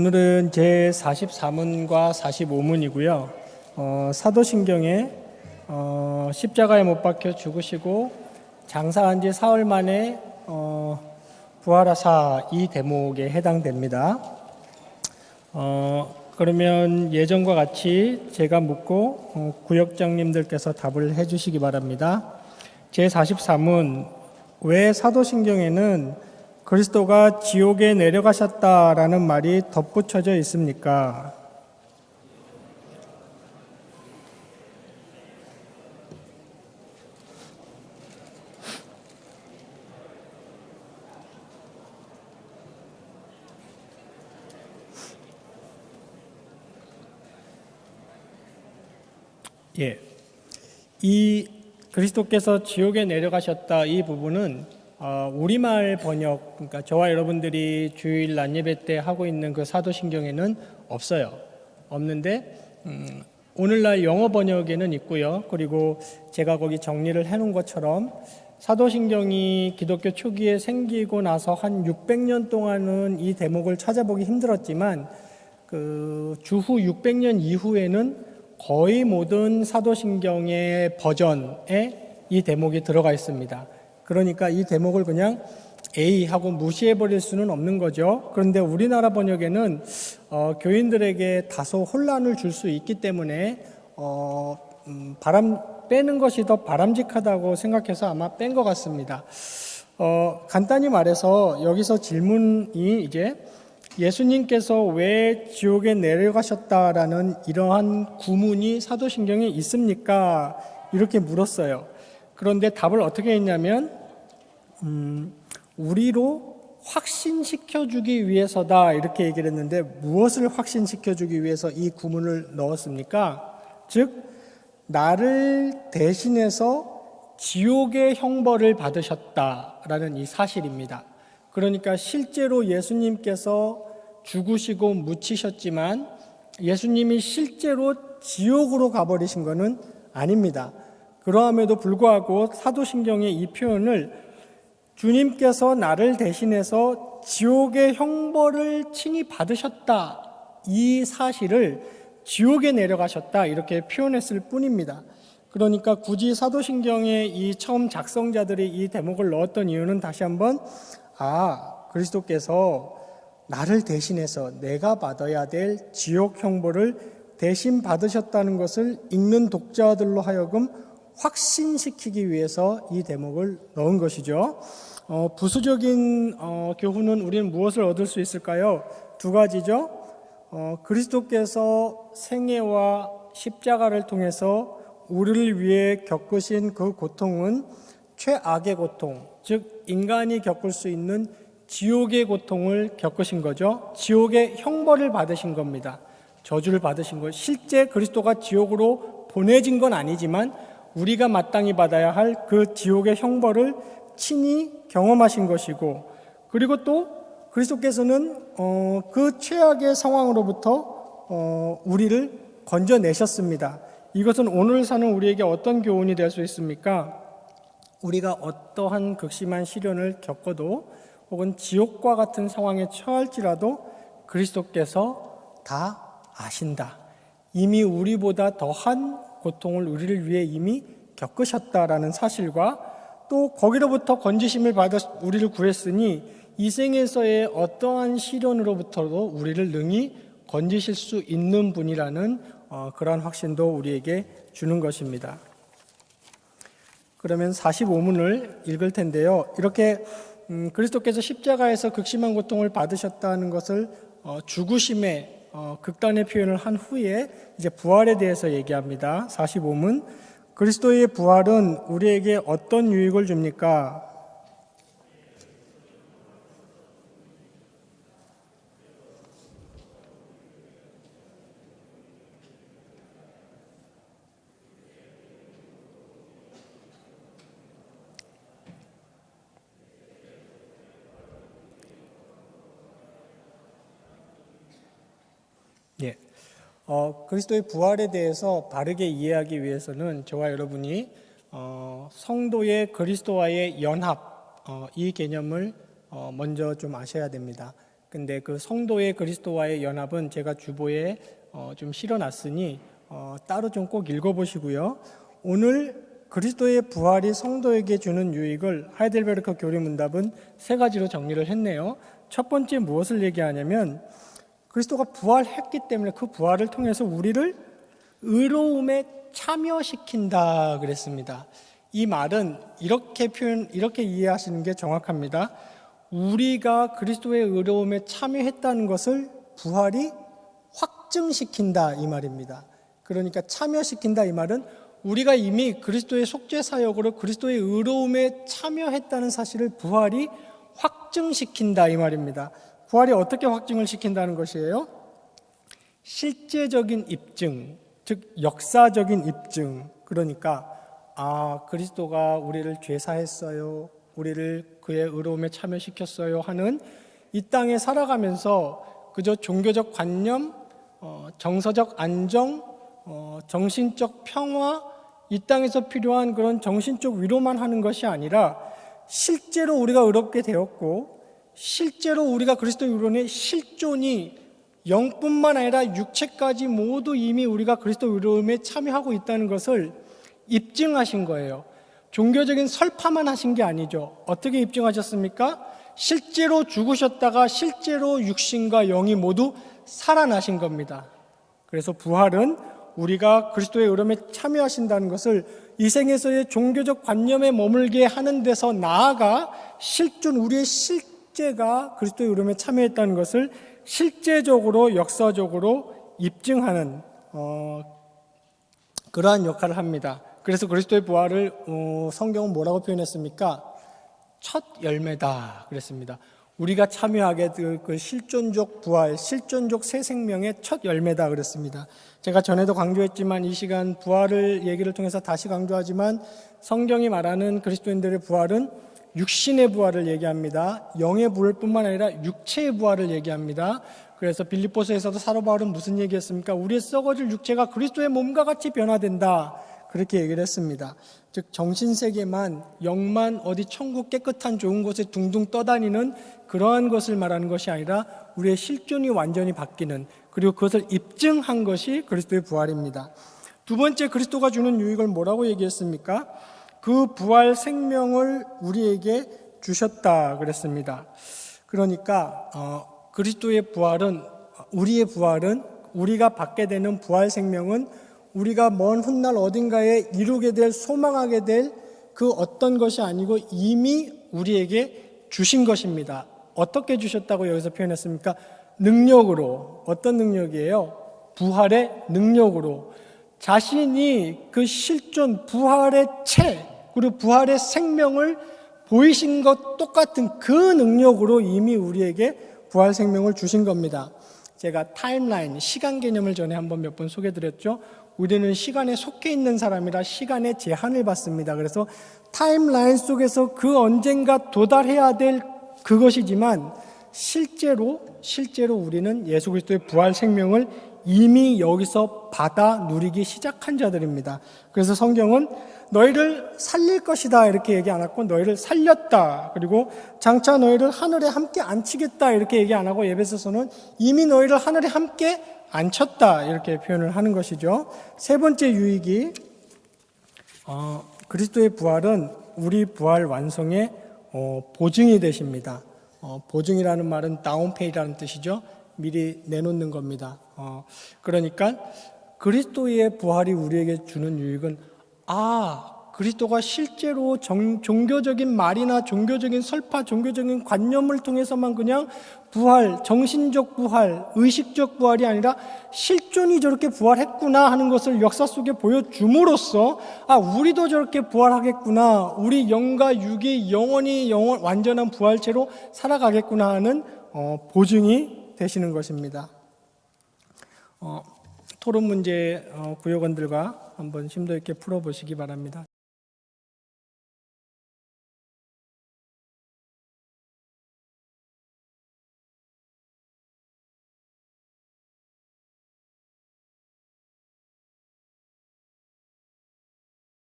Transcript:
오늘은 제 44문과 45문이고요. 어, 사도신경에 어, 십자가에 못 박혀 죽으시고 장사한 지 사흘 만에 어, 부활하사 이 대목에 해당됩니다. 어, 그러면 예전과 같이 제가 묻고 어, 구역장님들께서 답을 해주시기 바랍니다. 제 43문 왜 사도신경에는 그리스도가 지옥에 내려가셨다라는 말이 덧붙여져 있습니까? 예. 이 그리스도께서 지옥에 내려가셨다 이 부분은 어, 우리말 번역 그러니까 저와 여러분들이 주일 난예배 때 하고 있는 그 사도신경에는 없어요. 없는데 음, 오늘날 영어 번역에는 있고요. 그리고 제가 거기 정리를 해놓은 것처럼 사도신경이 기독교 초기에 생기고 나서 한 600년 동안은 이 대목을 찾아보기 힘들었지만 그 주후 600년 이후에는 거의 모든 사도신경의 버전에 이 대목이 들어가 있습니다. 그러니까 이 대목을 그냥 A 하고 무시해 버릴 수는 없는 거죠. 그런데 우리나라 번역에는 어, 교인들에게 다소 혼란을 줄 수 있기 때문에 어, 음, 바람 빼는 것이 더 바람직하다고 생각해서 아마 뺀 것 같습니다. 어, 간단히 말해서 여기서 질문이 이제 예수님께서 왜 지옥에 내려가셨다라는 이러한 구문이 사도신경에 있습니까? 이렇게 물었어요. 그런데 답을 어떻게 했냐면, 음, 우리로 확신시켜 주기 위해서다. 이렇게 얘기를 했는데, 무엇을 확신시켜 주기 위해서 이 구문을 넣었습니까? 즉, 나를 대신해서 지옥의 형벌을 받으셨다라는 이 사실입니다. 그러니까 실제로 예수님께서 죽으시고 묻히셨지만 예수님이 실제로 지옥으로 가버리신 것은 아닙니다. 그러함에도 불구하고 사도신경의 이 표현을 주님께서 나를 대신해서 지옥의 형벌을 친히 받으셨다. 이 사실을 지옥에 내려가셨다. 이렇게 표현했을 뿐입니다. 그러니까 굳이 사도신경의 이 처음 작성자들이 이 대목을 넣었던 이유는 다시 한번 아, 그리스도께서 나를 대신해서 내가 받아야 될 지옥 형벌을 대신 받으셨다는 것을 읽는 독자들로 하여금 확신시키기 위해서 이 대목을 넣은 것이죠. 어, 부수적인 어, 교훈은 우리는 무엇을 얻을 수 있을까요? 두 가지죠. 어, 그리스도께서 생애와 십자가를 통해서 우리를 위해 겪으신 그 고통은 최악의 고통, 즉 인간이 겪을 수 있는 지옥의 고통을 겪으신 거죠. 지옥의 형벌을 받으신 겁니다. 저주를 받으신 거. 실제 그리스도가 지옥으로 보내진 건 아니지만 우리가 마땅히 받아야 할 그 지옥의 형벌을 친히 경험하신 것이고 그리고 또 그리스도께서는 어, 그 최악의 상황으로부터 어, 우리를 건져내셨습니다. 이것은 오늘 사는 우리에게 어떤 교훈이 될 수 있습니까? 우리가 어떠한 극심한 시련을 겪어도 혹은 지옥과 같은 상황에 처할지라도 그리스도께서 다 아신다. 이미 우리보다 더한 고통을 우리를 위해 이미 겪으셨다라는 사실과 또 거기로부터 건지심을 받아 우리를 구했으니 이 생에서의 어떠한 시련으로부터도 우리를 능히 건지실 수 있는 분이라는 어, 그러한 확신도 우리에게 주는 것입니다. 그러면 45문을 읽을 텐데요. 이렇게 음, 그리스도께서 십자가에서 극심한 고통을 받으셨다는 것을 어, 죽으심의 어, 극단의 표현을 한 후에 이제 부활에 대해서 얘기합니다. 45문 그리스도의 부활은 우리에게 어떤 유익을 줍니까? 어, 그리스도의 부활에 대해서 바르게 이해하기 위해서는 저와 여러분이 어, 성도의 그리스도와의 연합 어, 이 개념을 어, 먼저 좀 아셔야 됩니다. 근데 그 성도의 그리스도와의 연합은 제가 주보에 어, 좀 실어놨으니 어, 따로 좀 꼭 읽어보시고요. 오늘 그리스도의 부활이 성도에게 주는 유익을 하이델베르크 교리문답은 세 가지로 정리를 했네요. 첫 번째 무엇을 얘기하냐면 그리스도가 부활했기 때문에 그 부활을 통해서 우리를 의로움에 참여시킨다 그랬습니다. 이 말은 이렇게 표현 이렇게 이해하시는 게 정확합니다. 우리가 그리스도의 의로움에 참여했다는 것을 부활이 확증시킨다 이 말입니다. 그러니까 참여시킨다 이 말은 우리가 이미 그리스도의 속죄 사역으로 그리스도의 의로움에 참여했다는 사실을 부활이 확증시킨다 이 말입니다. 부활이 어떻게 확증을 시킨다는 것이에요? 실제적인 입증, 즉 역사적인 입증. 그러니까 아 그리스도가 우리를 죄사했어요. 우리를 그의 의로움에 참여시켰어요 하는 이 땅에 살아가면서 그저 종교적 관념, 어, 정서적 안정, 어, 정신적 평화, 이 땅에서 필요한 그런 정신적 위로만 하는 것이 아니라 실제로 우리가 의롭게 되었고 실제로 우리가 그리스도의 의로움의 실존이 영뿐만 아니라 육체까지 모두 이미 우리가 그리스도 의로움에 참여하고 있다는 것을 입증하신 거예요. 종교적인 설파만 하신 게 아니죠. 어떻게 입증하셨습니까? 실제로 죽으셨다가 실제로 육신과 영이 모두 살아나신 겁니다. 그래서 부활은 우리가 그리스도의 의로움에 참여하신다는 것을 이 생에서의 종교적 관념에 머물게 하는 데서 나아가 실존 우리의 실 제가 그리스도의 의로움에 참여했다는 것을 실제적으로 역사적으로 입증하는 어, 그러한 역할을 합니다. 그래서 그리스도의 부활을 어, 성경은 뭐라고 표현했습니까? 첫 열매다 그랬습니다. 우리가 참여하게 될 그 실존적 부활, 실존적 새 생명의 첫 열매다 그랬습니다. 제가 전에도 강조했지만 이 시간 부활을 얘기를 통해서 다시 강조하지만 성경이 말하는 그리스도인들의 부활은 육신의 부활을 얘기합니다. 영의 부활 뿐만 아니라 육체의 부활을 얘기합니다. 그래서 빌립보서에서도 사도 바울은 무슨 얘기했습니까? 우리의 썩어질 육체가 그리스도의 몸과 같이 변화된다. 그렇게 얘기를 했습니다. 즉 정신 세계만 영만 어디 천국 깨끗한 좋은 곳에 둥둥 떠다니는 그러한 것을 말하는 것이 아니라 우리의 실존이 완전히 바뀌는 그리고 그것을 입증한 것이 그리스도의 부활입니다. 두 번째 그리스도가 주는 유익을 뭐라고 얘기했습니까? 그 부활 생명을 우리에게 주셨다 그랬습니다. 그러니까 어, 그리스도의 부활은 우리의 부활은 우리가 받게 되는 부활 생명은 우리가 먼 훗날 어딘가에 이루게 될 소망하게 될 그 어떤 것이 아니고 이미 우리에게 주신 것입니다. 어떻게 주셨다고 여기서 표현했습니까? 능력으로. 어떤 능력이에요? 부활의 능력으로. 자신이 그 실존 부활의 체, 그리고 부활의 생명을 보이신 것 똑같은 그 능력으로 이미 우리에게 부활 생명을 주신 겁니다. 제가 타임라인, 시간 개념을 전에 한번 몇 번 소개해 드렸죠. 우리는 시간에 속해 있는 사람이라 시간의 제한을 받습니다. 그래서 타임라인 속에서 그 언젠가 도달해야 될 그것이지만 실제로 실제로 우리는 예수 그리스도의 부활 생명을 이미 여기서 받아 누리기 시작한 자들입니다. 그래서 성경은 너희를 살릴 것이다 이렇게 얘기 안 하고 너희를 살렸다. 그리고 장차 너희를 하늘에 함께 앉히겠다 이렇게 얘기 안 하고 예배소서는 이미 너희를 하늘에 함께 앉혔다 이렇게 표현을 하는 것이죠. 세 번째 유익이 어, 그리스도의 부활은 우리 부활 완성의 어, 보증이 되십니다. 어, 보증이라는 말은 다운페이라는 뜻이죠. 미리 내놓는 겁니다. 어, 그러니까 그리스도의 부활이 우리에게 주는 유익은 아 그리스도가 실제로 정, 종교적인 말이나 종교적인 설파, 종교적인 관념을 통해서만 그냥 부활, 정신적 부활, 의식적 부활이 아니라 실존이 저렇게 부활했구나 하는 것을 역사 속에 보여줌으로써 아 우리도 저렇게 부활하겠구나, 우리 영과 육이 영원히 영원 완전한 부활체로 살아가겠구나 하는 어, 보증이 되시는 것입니다. 어, 토론 문제 어, 구역원들과 한번 심도 있게 풀어보시기 바랍니다.